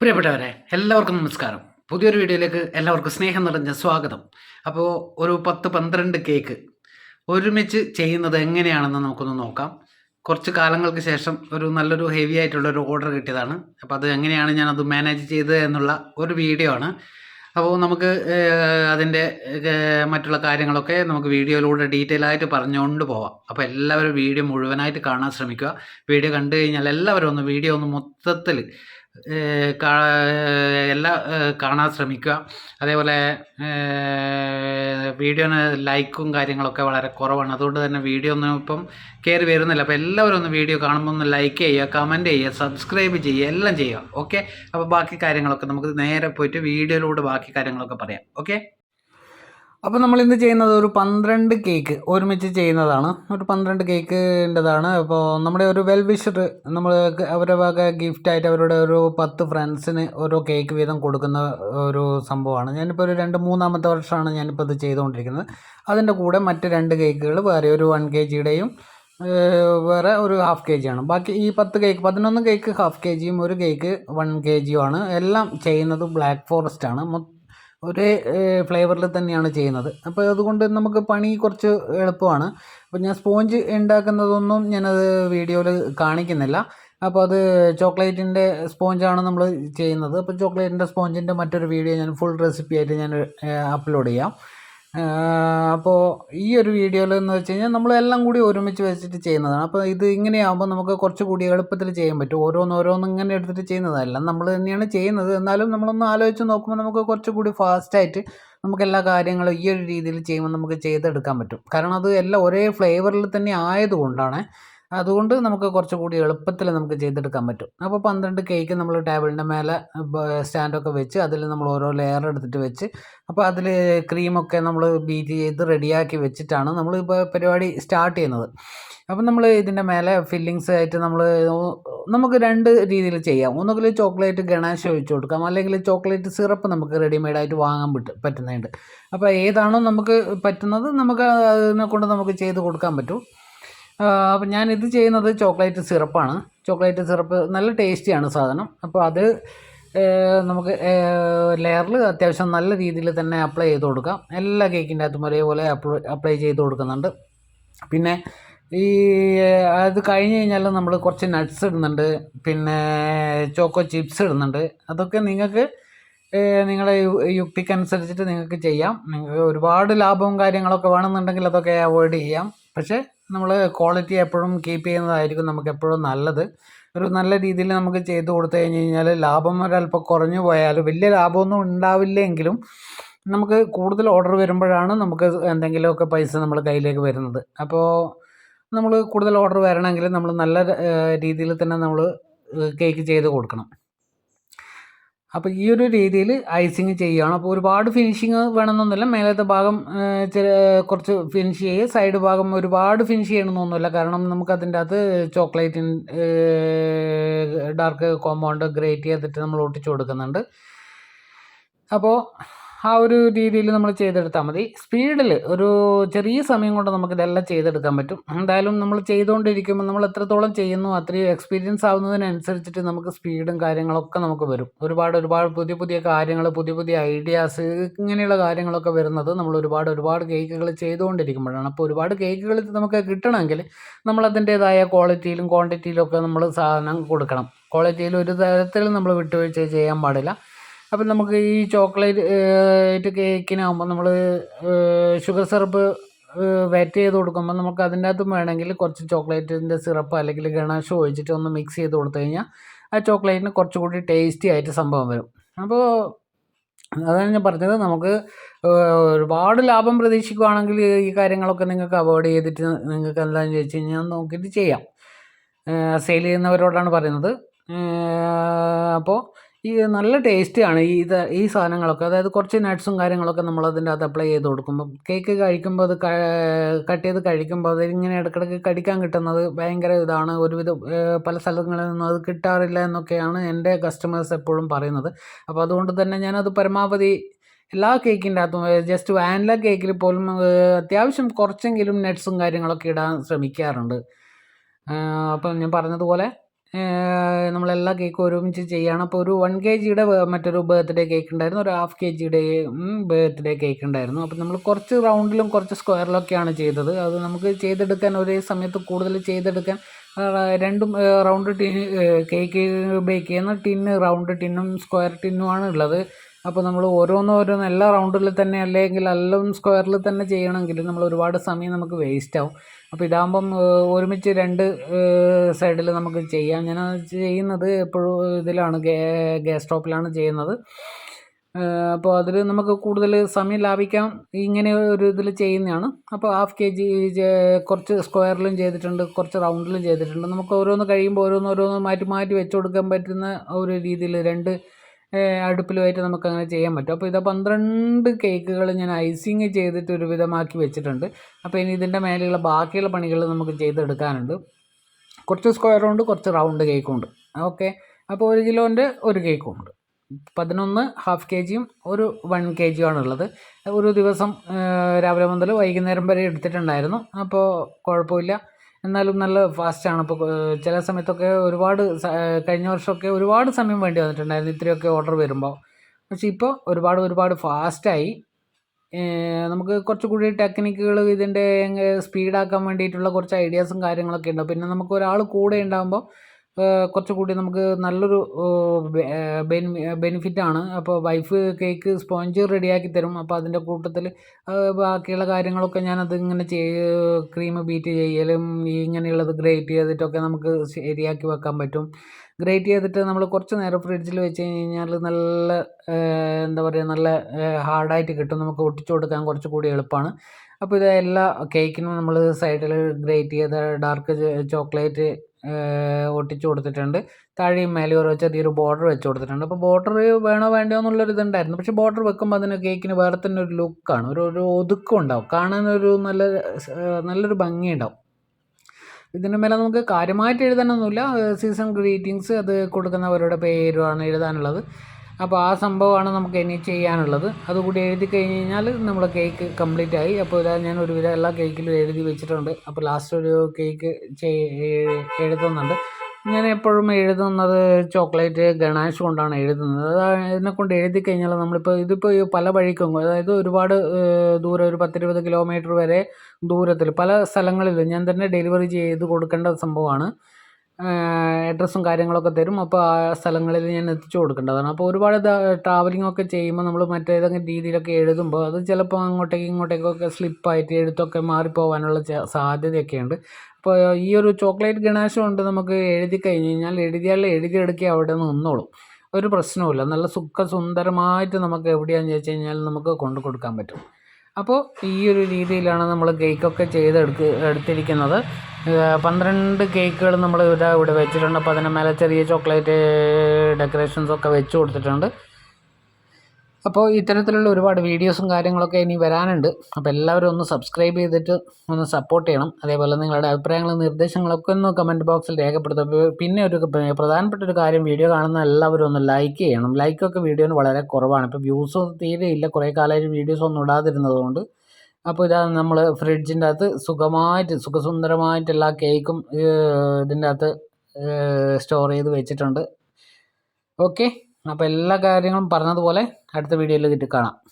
പ്രിയപ്പെട്ടവരെ എല്ലാവർക്കും നമസ്കാരം. പുതിയൊരു വീഡിയോയിലേക്ക് എല്ലാവർക്കും സ്നേഹം നിറഞ്ഞ സ്വാഗതം. അപ്പോൾ ഒരു പത്ത് പന്ത്രണ്ട് കേക്ക് ഒരുമിച്ച് ചെയ്യുന്നത് എങ്ങനെയാണെന്ന് നമുക്കൊന്ന് നോക്കാം. കുറച്ച് കാലങ്ങൾക്ക് ശേഷം ഒരു നല്ലൊരു ഹെവി ആയിട്ടുള്ള ഒരു ഓർഡർ കിട്ടിയതാണ്. അപ്പോൾ അത് എങ്ങനെയാണ് ഞാൻ അത് മാനേജ് ചെയ്തത് എന്നുള്ള ഒരു വീഡിയോ ആണ്. അപ്പോൾ നമുക്ക് അതിന്റെ മറ്റുള്ള കാര്യങ്ങളൊക്കെ നമുക്ക് വീഡിയോയിലൂടെ ഡീറ്റെയിൽ ആയിട്ട് പറഞ്ഞുകൊണ്ട് പോവാം. അപ്പോൾ എല്ലാവരും വീഡിയോ മുഴുവനായിട്ട് കാണാൻ ശ്രമിക്കുക. വീഡിയോ കണ്ടു കഴിഞ്ഞാൽ എല്ലാവരും ഒന്ന് വീഡിയോ ഒന്ന് മൊത്തത്തിൽ എല്ലാ കാണാൻ ശ്രമിക്കുക. അതേപോലെ വീഡിയോന് ലൈക്കും കാര്യങ്ങളൊക്കെ വളരെ കുറവാണ്. അതുകൊണ്ട് തന്നെ വീഡിയോ ഒന്നും ഇപ്പം കയറി വരുന്നില്ല. അപ്പോൾ എല്ലാവരും ഒന്ന് വീഡിയോ കാണുമ്പോൾ ഒന്ന് ലൈക്ക് ചെയ്യുക കമന്റ് ചെയ്യുക സബ്സ്ക്രൈബ് ചെയ്യുക എല്ലാം ചെയ്യുക. ഓക്കെ അപ്പോൾ ബാക്കി കാര്യങ്ങളൊക്കെ നമുക്ക് നേരെ പോയിട്ട് വീഡിയോയിലൂടെ ബാക്കി കാര്യങ്ങളൊക്കെ പറയാം. ഓക്കെ അപ്പോൾ നമ്മൾ ഇന്ന് ചെയ്യുന്നത് ഒരു പന്ത്രണ്ട് കേക്ക് ഒരുമിച്ച് ചെയ്യുന്നതാണ്. ഒരു പന്ത്രണ്ട് കേക്കിന്റെതാണ് അപ്പോൾ നമ്മുടെ ഒരു വെൽ വിഷർ നമ്മൾ അവരുടെ വക ഗിഫ്റ്റായിട്ട് അവരുടെ ഒരു പത്ത് ഫ്രണ്ട്സിന് ഓരോ കേക്ക് വീതം കൊടുക്കുന്ന ഒരു സംഭവമാണ്. ഞാനിപ്പോൾ ഒരു രണ്ട് മൂന്നാമത്തെ വർഷമാണ് ഞാനിപ്പോൾ ഇത് ചെയ്തുകൊണ്ടിരിക്കുന്നത്. അതിന്റെ കൂടെ മറ്റ് രണ്ട് കേക്കുകൾ വേറെ ഒരു വൺ കെ ജിയുടെയും വേറെ ഒരു ഹാഫ് കെ ജിയാണ് ബാക്കി ഈ പത്ത് കേക്ക് പതിനൊന്ന് കേക്ക് ഹാഫ് കെ ജിയും ഒരു കേക്ക് വൺ കെ ആണ് എല്ലാം ചെയ്യുന്നത് ബ്ലാക്ക് ഫോറസ്റ്റ് ആണ്. ഒരേ ഫ്ലേവറിൽ തന്നെയാണ് ചെയ്യുന്നത്. അപ്പോൾ അതുകൊണ്ട് നമുക്ക് പണി കുറച്ച് എളുപ്പമാണ്. അപ്പോൾ ഞാൻ സ്പോഞ്ച് ഉണ്ടാക്കുന്നതൊന്നും ഞാനത് വീഡിയോയിൽ കാണിക്കുന്നില്ല. അപ്പോൾ അത് ചോക്ലേറ്റിന്റെ സ്പോഞ്ചാണ് നമ്മൾ ചെയ്യുന്നത്. അപ്പോൾ ചോക്ലേറ്റിന്റെ സ്പോഞ്ചിന്റെ മറ്റൊരു വീഡിയോ ഞാൻ ഫുൾ റെസിപ്പി ആയിട്ട് ഞാൻ അപ്ലോഡ് ചെയ്യാം. അപ്പോൾ ഈ ഒരു വീഡിയോയിൽ എന്ന് വെച്ച് കഴിഞ്ഞാൽ നമ്മളെല്ലാം കൂടി ഒരുമിച്ച് വെച്ചിട്ട് ചെയ്യുന്നതാണ്. അപ്പോൾ ഇത് ഇങ്ങനെയാകുമ്പോൾ നമുക്ക് കുറച്ച് കൂടി എളുപ്പത്തിൽ ചെയ്യാൻ പറ്റും. ഓരോന്ന് ഓരോന്ന് ഇങ്ങനെ എടുത്തിട്ട് ചെയ്യുന്നതല്ല നമ്മൾ തന്നെയാണ് ചെയ്യുന്നത്. എന്നാലും നമ്മളൊന്ന് ആലോചിച്ച് നോക്കുമ്പോൾ നമുക്ക് കുറച്ചുകൂടി ഫാസ്റ്റായിട്ട് നമുക്ക് എല്ലാ കാര്യങ്ങളും ഈ ഒരു രീതിയിൽ ചെയ്യുമ്പോൾ നമുക്ക് ചെയ്തെടുക്കാൻ പറ്റും. കാരണം അത് എല്ലാം ഒരേ ഫ്ലേവറിൽ തന്നെ ആയതുകൊണ്ടാണ് അതുകൊണ്ട് നമുക്ക് കുറച്ചുകൂടി എളുപ്പത്തിൽ നമുക്ക് ചെയ്തെടുക്കാൻ പറ്റും. അപ്പോൾ പന്ത്രണ്ട് കേക്ക് നമ്മൾ ടേബിളിന്റെ മേലെ സ്റ്റാൻഡൊക്കെ വെച്ച് അതിൽ നമ്മൾ ഓരോ ലെയർ എടുത്തിട്ട് വെച്ച് അപ്പോൾ അതിൽ ക്രീമൊക്കെ നമ്മൾ ബീറ്റ് ചെയ്ത് റെഡിയാക്കി വെച്ചിട്ടാണ് നമ്മൾ ഇപ്പോൾ പരിപാടി സ്റ്റാർട്ട് ചെയ്യുന്നത്. അപ്പം നമ്മൾ ഇതിന്റെ മേലെ ഫില്ലിങ്സ് ആയിട്ട് നമ്മൾ നമുക്ക് രണ്ട് രീതിയിൽ ചെയ്യാം. ഒന്നുകിൽ ചോക്ലേറ്റ് ഗണാശ ഒഴിച്ചു കൊടുക്കാം. അല്ലെങ്കിൽ ചോക്ലേറ്റ് സിറപ്പ് നമുക്ക് റെഡിമെയ്ഡായിട്ട് വാങ്ങാൻ പറ്റും പറ്റുന്നുണ്ട് അപ്പോൾ ഏതാണോ നമുക്ക് പറ്റുന്നത് നമുക്ക് അതിനെ കൊണ്ട് നമുക്ക് ചെയ്ത് കൊടുക്കാൻ പറ്റും. അപ്പം ഞാനിത് ചെയ്യുന്നത് ചോക്ലേറ്റ് സിറപ്പാണ്. ചോക്ലേറ്റ് സിറപ്പ് നല്ല ടേസ്റ്റിയാണ് സാധനം. അപ്പോൾ അത് നമുക്ക് ലെയറിൽ അത്യാവശ്യം നല്ല രീതിയിൽ തന്നെ അപ്ലൈ ചെയ്ത് കൊടുക്കാം. എല്ലാ കേക്കിന്റെ അകത്തും ഒരേപോലെ അപ്ലൈ അപ്ലൈ ചെയ്ത് കൊടുക്കുന്നുണ്ട്. പിന്നെ ഈ അത് കഴിഞ്ഞ് കഴിഞ്ഞാൽ നമ്മൾ കുറച്ച് നട്ട്സ് ഇടുന്നുണ്ട്. പിന്നെ ചോക്കോ ചിപ്സ് ഇടുന്നുണ്ട്. അതൊക്കെ നിങ്ങൾക്ക് നിങ്ങളുടെ യുക്തിക്കനുസരിച്ചിട്ട് നിങ്ങൾക്ക് ചെയ്യാം. നിങ്ങൾക്ക് ഒരുപാട് ലാഭവും കാര്യങ്ങളൊക്കെ വേണമെന്നുണ്ടെങ്കിൽ അതൊക്കെ അവോയ്ഡ് ചെയ്യാം. പക്ഷേ നമ്മൾ ക്വാളിറ്റി എപ്പോഴും കീപ്പ് ചെയ്യുന്നതായിരിക്കും നമുക്ക് എപ്പോഴും നല്ലത്. ഒരു നല്ല രീതിയിൽ നമുക്ക് ചെയ്ത് കൊടുത്തു കഴിഞ്ഞ് കഴിഞ്ഞാൽ ലാഭം ഒരല്പം കുറഞ്ഞു പോയാലും വലിയ ലാഭമൊന്നും ഉണ്ടാവില്ലെങ്കിലും നമുക്ക് കൂടുതൽ ഓർഡർ വരുമ്പോഴാണ് നമുക്ക് എന്തെങ്കിലുമൊക്കെ പൈസ നമ്മൾ കയ്യിലേക്ക് വരുന്നത്. അപ്പോൾ നമ്മൾ കൂടുതൽ ഓർഡർ വരണമെങ്കിൽ നമ്മൾ നല്ല രീതിയിൽ തന്നെ നമ്മൾ കേക്ക് ചെയ്ത് കൊടുക്കണം. അപ്പോൾ ഈ ഒരു രീതിയിൽ ഐസിങ് ചെയ്യുകയാണ്. അപ്പോൾ ഒരുപാട് ഫിനിഷിങ് വേണമെന്നൊന്നുമില്ല. മേലത്തെ ഭാഗം ചില കുറച്ച് ഫിനിഷ് ചെയ്യുക സൈഡ് ഭാഗം ഒരുപാട് ഫിനിഷ് ചെയ്യണമെന്നൊന്നുമില്ല. കാരണം നമുക്ക് അതിന്റെ അകത്ത് ചോക്ലേറ്റിൻ ഡാർക്ക് കോമ്പൗണ്ട് ഗ്രേറ്റ് ചെയ്തിട്ട് നമ്മൾ ഒട്ടിച്ചു കൊടുക്കുന്നുണ്ട്. അപ്പോൾ ആ ഒരു രീതിയിൽ നമ്മൾ ചെയ്തെടുത്താൽ മതി. സ്പീഡിൽ ഒരു ചെറിയ സമയം കൊണ്ട് നമുക്ക് ഇതെല്ലാം ചെയ്തെടുക്കാൻ പറ്റും. എന്തായാലും നമ്മൾ ചെയ്തുകൊണ്ടിരിക്കുമ്പോൾ നമ്മൾ എത്രത്തോളം ചെയ്യുന്നു അത്രയും എക്സ്പീരിയൻസ് ആവുന്നതിനനുസരിച്ചിട്ട് നമുക്ക് സ്പീഡും കാര്യങ്ങളൊക്കെ നമുക്ക് വരും. ഒരുപാട് ഒരുപാട് പുതിയ പുതിയ കാര്യങ്ങൾ പുതിയ പുതിയ ഐഡിയാസ് ഇങ്ങനെയുള്ള കാര്യങ്ങളൊക്കെ വരുന്നത് നമ്മൾ ഒരുപാട് ഒരുപാട് കേക്കുകൾ ചെയ്തുകൊണ്ടിരിക്കുമ്പോഴാണ്. അപ്പോൾ ഒരുപാട് കേക്കുകൾ നമുക്ക് കിട്ടണമെങ്കിൽ നമ്മൾ അതിന്റേതായ ക്വാളിറ്റിയിലും ക്വാണ്ടിറ്റിയിലും ഒക്കെ നമ്മൾ സാധനം കൊടുക്കണം. ക്വാളിറ്റിയിൽ ഒരു തരത്തിലും നമ്മൾ വിട്ടുവീഴ്ച ചെയ്യാൻ പാടില്ല. അപ്പം നമുക്ക് ഈ ചോക്ലേറ്റ് കേക്കിനാകുമ്പോൾ നമ്മൾ ഷുഗർ സിറപ്പ് വെറ്റ് ചെയ്ത് കൊടുക്കുമ്പോൾ നമുക്ക് അതിന്റെ അകത്തും വേണമെങ്കിൽ കുറച്ച് ചോക്ലേറ്റിന്റെ സിറപ്പ് അല്ലെങ്കിൽ ഗണാഷ് ഒഴിച്ചിട്ട് ഒന്ന് മിക്സ് ചെയ്ത് കൊടുത്തു കഴിഞ്ഞാൽ ആ ചോക്ലേറ്റിന് കുറച്ചുകൂടി ടേസ്റ്റി ആയിട്ട് സംഭവം വരും. അപ്പോൾ അതാണ് ഞാൻ പറഞ്ഞത്. നമുക്ക് ഒരുപാട് ലാഭം പ്രതീക്ഷിക്കുകയാണെങ്കിൽ ഈ കാര്യങ്ങളൊക്കെ നിങ്ങൾക്ക് അവോയ്ഡ് ചെയ്തിട്ട് നിങ്ങൾക്ക് എന്താണെന്ന് ചോദിച്ചു കഴിഞ്ഞാൽ നോക്കിയിട്ട് ചെയ്യാം. സെയിൽ ചെയ്യുന്നവരോടാണ് പറയുന്നത്. അപ്പോൾ ഈ നല്ല ടേസ്റ്റിയാണ് ഈ ഇത് ഈ സാധനങ്ങളൊക്കെ. അതായത് കുറച്ച് നട്ട്സും കാര്യങ്ങളൊക്കെ നമ്മൾ അതിന്റെ അകത്ത് അപ്ലൈ ചെയ്ത് കൊടുക്കുമ്പോൾ കേക്ക് കഴിക്കുമ്പോൾ അത് കട്ട് ചെയ്ത് കഴിക്കുമ്പോൾ അത് ഇങ്ങനെ ഇടയ്ക്കിടയ്ക്ക് കടിക്കാൻ കിട്ടുന്നത് ഭയങ്കര ഇതാണ്. ഒരുവിധം പല സ്ഥലങ്ങളിൽ നിന്നും അത് കിട്ടാറില്ല എന്നൊക്കെയാണ് എന്റെ കസ്റ്റമേഴ്സ് എപ്പോഴും പറയുന്നത്. അപ്പോൾ അതുകൊണ്ട് തന്നെ ഞാനത് പരമാവധി എല്ലാ കേക്കിന്റെ അകത്തും ജസ്റ്റ് വാനില കേക്കിൽ പോലും അത്യാവശ്യം കുറച്ചെങ്കിലും നട്ട്സും കാര്യങ്ങളൊക്കെ ഇടാൻ ശ്രമിക്കാറുണ്ട്. അപ്പം ഞാൻ പറഞ്ഞതുപോലെ നമ്മളെല്ലാ കേക്കും ഒരുമിച്ച് ചെയ്യുകയാണ് അപ്പോൾ ഒരു വൺ കെ ജിയുടെ മറ്റൊരു ബർത്ത്ഡേ കേക്ക് ഉണ്ടായിരുന്നു. ഒരു ഹാഫ് കെ ജിയുടെ ബർത്ത്ഡേ കേക്ക് ഉണ്ടായിരുന്നു. അപ്പോൾ നമ്മൾ കുറച്ച് റൗണ്ടിലും കുറച്ച് സ്ക്വയറിലൊക്കെയാണ് ചെയ്തത്. അത് നമുക്ക് ചെയ്തെടുക്കാൻ ഒരേ സമയത്ത് കൂടുതൽ ചെയ്തെടുക്കാൻ രണ്ടും റൗണ്ട് ടി കേക്ക് ബേക്ക് ചെയ്യുന്ന ടിന്ന് റൗണ്ട് ടിന്നും സ്ക്വയർ ടിന്നുമാണ് ഉള്ളത്. അപ്പോൾ നമ്മൾ ഓരോന്നോരോന്ന് ഓരോന്ന് എല്ലാ റൗണ്ടിൽ തന്നെ അല്ലെങ്കിൽ എല്ലാം സ്ക്വയറിൽ തന്നെ ചെയ്യണമെങ്കിൽ നമ്മൾ ഒരുപാട് സമയം നമുക്ക് വേസ്റ്റ് ആവും. അപ്പോൾ ഇതാകുമ്പം ഒരുമിച്ച് രണ്ട് സൈഡിൽ നമുക്ക് ചെയ്യാം. ഞാൻ ചെയ്യുന്നത് എപ്പോഴും ഇതിലാണ് ഗ്യാസ് സ്റ്റോപ്പിലാണ് ചെയ്യുന്നത്. അപ്പോൾ അതിൽ നമുക്ക് കൂടുതൽ സമയം ലാഭിക്കാം. ഇങ്ങനെ ഒരു ഇതിൽ ചെയ്യുന്നതാണ്. അപ്പോൾ ഹാഫ് കെ ജി കുറച്ച് സ്ക്വയറിലും ചെയ്തിട്ടുണ്ട് കുറച്ച് റൗണ്ടിലും ചെയ്തിട്ടുണ്ട്. നമുക്ക് ഓരോന്ന് കഴിയുമ്പോൾ ഓരോന്ന് ഓരോന്ന് മാറ്റി മാറ്റി വെച്ച് കൊടുക്കാൻ പറ്റുന്ന ഒരു രീതിയിൽ രണ്ട് അടുപ്പിലുമായിട്ട് നമുക്കങ്ങനെ ചെയ്യാൻ പറ്റും. അപ്പോൾ ഇത് പന്ത്രണ്ട് കേക്കുകൾ ഞാൻ ഐസിങ് ചെയ്തിട്ട് ഒരു വിധമാക്കി വെച്ചിട്ടുണ്ട്. അപ്പോൾ ഇനി ഇതിന്റെ മേലെയുള്ള ബാക്കിയുള്ള പണികൾ നമുക്ക് ചെയ്തെടുക്കാനുണ്ട്. കുറച്ച് സ്ക്വയറുണ്ട് കുറച്ച് റൗണ്ട് കേക്കും ഉണ്ട്. ഓക്കെ. അപ്പോൾ ഒരു കിലോന്റെ ഒരു കേക്കും ഉണ്ട്. പതിനൊന്ന് ഹാഫ് കെ ജിയും ഒരു വൺ കെ ജിയും ഉള്ളത് ഒരു ദിവസം രാവിലെ മുതൽ വൈകുന്നേരം വരെ എടുത്തിട്ടുണ്ടായിരുന്നു. അപ്പോൾ കുഴപ്പമില്ല. എന്നാലും നല്ല ഫാസ്റ്റാണ്. ഇപ്പോൾ ചില സമയത്തൊക്കെ ഒരുപാട് കഴിഞ്ഞ വർഷമൊക്കെ ഒരുപാട് സമയം വേണ്ടി വന്നിട്ടുണ്ടായിരുന്നു ഇത്രയൊക്കെ ഓർഡർ വരുമ്പോൾ പക്ഷേ ഇപ്പോൾ ഒരുപാട് ഒരുപാട് ഫാസ്റ്റായി. നമുക്ക് കുറച്ചുകൂടി ടെക്നിക്കുകൾ ഇതിന്റെ സ്പീഡാക്കാൻ വേണ്ടിയിട്ടുള്ള കുറച്ച് ഐഡിയാസും കാര്യങ്ങളൊക്കെ ഉണ്ടാവും പിന്നെ നമുക്ക് ഒരാൾ കൂടെ ഉണ്ടാകുമ്പോൾ കുറച്ചുകൂടി നമുക്ക് നല്ലൊരു ബെനിഫിറ്റാണ് അപ്പോൾ വൈഫ് കേക്ക് സ്പോഞ്ച് റെഡിയാക്കി തരും. അപ്പോൾ അതിന്റെ കൂട്ടത്തിൽ ബാക്കിയുള്ള കാര്യങ്ങളൊക്കെ ഞാനത് ഇങ്ങനെ ചെയ് ക്രീം ബീറ്റ് ചെയ്യലും ഇങ്ങനെയുള്ളത് ഗ്രേറ്റ് ചെയ്തിട്ടൊക്കെ നമുക്ക് ശരിയാക്കി വെക്കാൻ പറ്റും. ഗ്രേറ്റ് ചെയ്തിട്ട് നമ്മൾ കുറച്ച് നേരം ഫ്രിഡ്ജിൽ വെച്ച് കഴിഞ്ഞാൽ നല്ല എന്താ പറയുക നല്ല ഹാർഡായിട്ട് കിട്ടും. നമുക്ക് ഒട്ടിച്ചു കൊടുക്കാൻ കുറച്ച് കൂടി എളുപ്പമാണ്. അപ്പോൾ ഇത് എല്ലാ കേക്കിനും നമ്മൾ സൈഡിൽ ഗ്രേറ്റ് ചെയ്ത ഡാർക്ക് ചോക്ലേറ്റ് ഒട്ടിച്ച് കൊടുത്തിട്ടുണ്ട്. താഴെയും മേലെയും ഓരോ ചെറിയൊരു ബോർഡർ വെച്ച് കൊടുത്തിട്ടുണ്ട്. അപ്പോൾ ബോർഡർ വേണോ വേണ്ടയോ എന്നുള്ളൊരു ഇതുണ്ടായിരുന്നു. പക്ഷേ ബോർഡർ വെക്കുമ്പോൾ അതിന് കേക്കിന് വേറെ തന്നെ ഒരു ലുക്കാണ് ഒരു ഒരു ഒതുക്കം ഉണ്ടാവും. കാണാൻ ഒരു നല്ല നല്ലൊരു ഭംഗിയുണ്ടാവും ഇതിന് മേലെ നമുക്ക് കാര്യമായിട്ട് എഴുതാനൊന്നുമില്ല. സീസൺ ഗ്രീറ്റിങ്സ് അത് കൊടുക്കുന്നവരുടെ പേരുമാണ് എഴുതാനുള്ളത്. അപ്പോൾ ആ സംഭവമാണ് നമുക്ക് ഇനി ചെയ്യാനുള്ളത്. അതുകൂടി എഴുതി കഴിഞ്ഞ് കഴിഞ്ഞാൽ നമ്മൾ കേക്ക് കംപ്ലീറ്റ് ആയി. അപ്പോൾ ഇതാ ഞാൻ ഒരുവിധം എല്ലാ കേക്കിലും എഴുതി വെച്ചിട്ടുണ്ട്. അപ്പോൾ ലാസ്റ്റ് ഒരു കേക്ക് എഴുതുന്നുണ്ട്. ഞാൻ എപ്പോഴും എഴുതുന്നത് ചോക്ലേറ്റ് ഗണാഷ് കൊണ്ടാണ് എഴുതുന്നത്. അത് ഇതിനെ കൊണ്ട് എഴുതി കഴിഞ്ഞാൽ നമ്മളിപ്പോൾ ഇതിപ്പോൾ പല വഴിക്കും അതായത് ഒരുപാട് ദൂരം ഒരു പത്തിരുപത് കിലോമീറ്റർ വരെ ദൂരത്തിൽ പല സ്ഥലങ്ങളിലും ഞാൻ തന്നെ ഡെലിവറി ചെയ്ത് കൊടുക്കേണ്ട സംഭവമാണ്. അഡ്രസ്സും കാര്യങ്ങളൊക്കെ തരും. അപ്പോൾ ആ സ്ഥലങ്ങളിൽ ഞാൻ എത്തിച്ചു കൊടുക്കേണ്ടതാണ് അപ്പോൾ ഒരുപാട് ട്രാവലിംഗ് ഒക്കെ ചെയ്യുമ്പോൾ നമ്മൾ മറ്റേതെങ്കിലും രീതിയിലൊക്കെ എഴുതുമ്പോൾ അത് ചിലപ്പോൾ അങ്ങോട്ടേക്കും ഇങ്ങോട്ടേക്കൊക്കെ സ്ലിപ്പായിട്ട് എഴുത്തൊക്കെ മാറിപ്പോവാനുള്ള സാധ്യതയൊക്കെയുണ്ട് അപ്പോൾ ഈ ഒരു ചോക്ലേറ്റ് ഗണേശം കൊണ്ട് നമുക്ക് എഴുതി കഴിഞ്ഞ് കഴിഞ്ഞാൽ എഴുതിയാൽ എഴുതിയെടുക്കുക അവിടെ നിന്നോളും. ഒരു പ്രശ്നവുമില്ല. നല്ല സുഖസുന്ദരമായിട്ട് നമുക്ക് എവിടെയാണെന്ന് ചോദിച്ചു കഴിഞ്ഞാൽ നമുക്ക് കൊണ്ടു കൊടുക്കാൻ പറ്റും. അപ്പോൾ ഈ ഒരു രീതിയിലാണ് നമ്മൾ കേക്കൊക്കെ ചെയ്തെടുക്ക് എടുത്തിരിക്കുന്നത്. പന്ത്രണ്ട് കേക്കുകൾ നമ്മൾ ഇവിടെ ഇവിടെ വെച്ചിട്ടുണ്ട്. അപ്പോൾ അതിന് മേലെ ചെറിയ ചോക്ലേറ്റ് ഡെക്കറേഷൻസൊക്കെ വെച്ച് കൊടുത്തിട്ടുണ്ട്. അപ്പോൾ ഇത്തരത്തിലുള്ള ഒരുപാട് വീഡിയോസും കാര്യങ്ങളൊക്കെ ഇനി വരാനുണ്ട്. അപ്പോൾ എല്ലാവരും ഒന്ന് സബ്സ്ക്രൈബ് ചെയ്തിട്ട് ഒന്ന് സപ്പോർട്ട് ചെയ്യണം. അതേപോലെ നിങ്ങളുടെ അഭിപ്രായങ്ങളും നിർദ്ദേശങ്ങളൊക്കെ ഒന്ന് കമന്റ് ബോക്സിൽ രേഖപ്പെടുത്തുക. പിന്നെ ഒരു പ്രധാനപ്പെട്ട ഒരു കാര്യം വീഡിയോ കാണുന്ന എല്ലാവരും ഒന്ന് ലൈക്ക് ചെയ്യണം. ലൈക്കൊക്കെ വീഡിയോന് വളരെ കുറവാണ്. ഇപ്പോൾ വ്യൂസ് തീരെ ഇല്ല. കുറേ കാലമായിട്ട് വീഡിയോസ് ഒന്നും ഇടാതിരുന്നതുകൊണ്ട് അപ്പോൾ ഇതാ നമ്മൾ ഫ്രിഡ്ജിന്റെ അകത്ത് സുഖമായിട്ട് സുഖസുന്ദരമായിട്ട് എല്ലാ കേക്കും ഇതിന്റെ അകത്ത് സ്റ്റോർ ചെയ്ത് വെച്ചിട്ടുണ്ട്. ഓക്കെ അപ്പോൾ എല്ലാ കാര്യങ്ങളും പറഞ്ഞതുപോലെ അടുത്ത വീഡിയോയിൽ കിട്ടി കാണാം.